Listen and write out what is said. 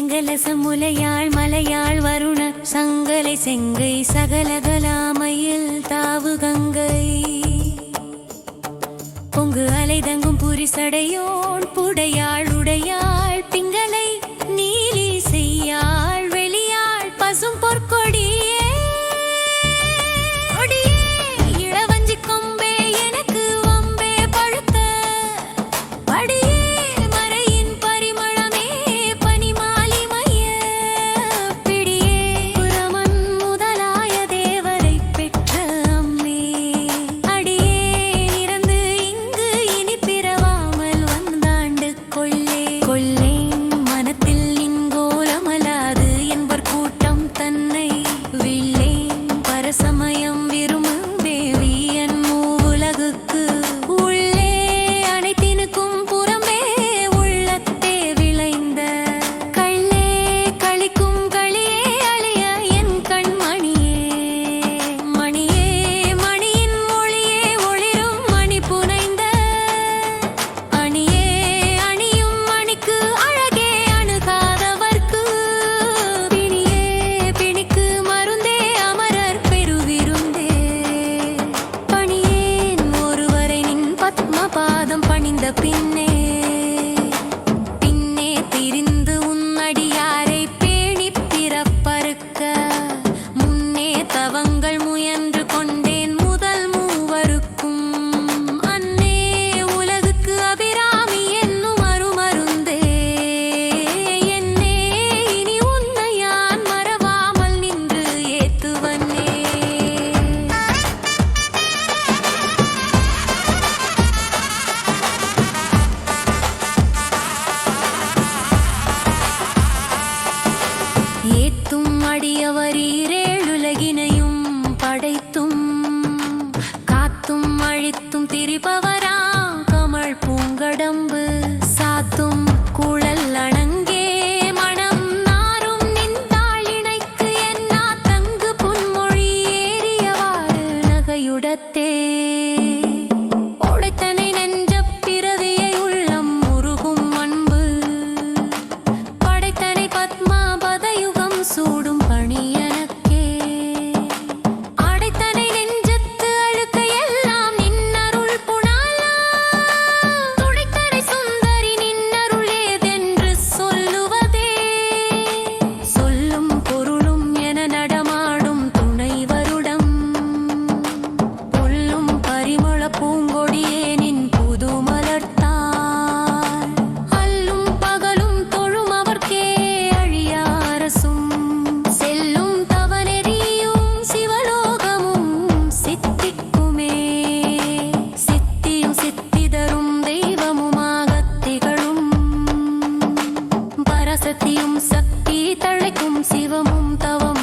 செங்கலச முலையாள் மலையாள் வருண சங்கலை செங்கை சகலகலாமையில் தாவு கங்கை. பொங்கு அலைதங்கும் புரிசடையோன் புடையாள் உடையாள் பிங்களை நீ சிரிப்பவர் சக்தி தழைக்கும் சிவமும் தவமும்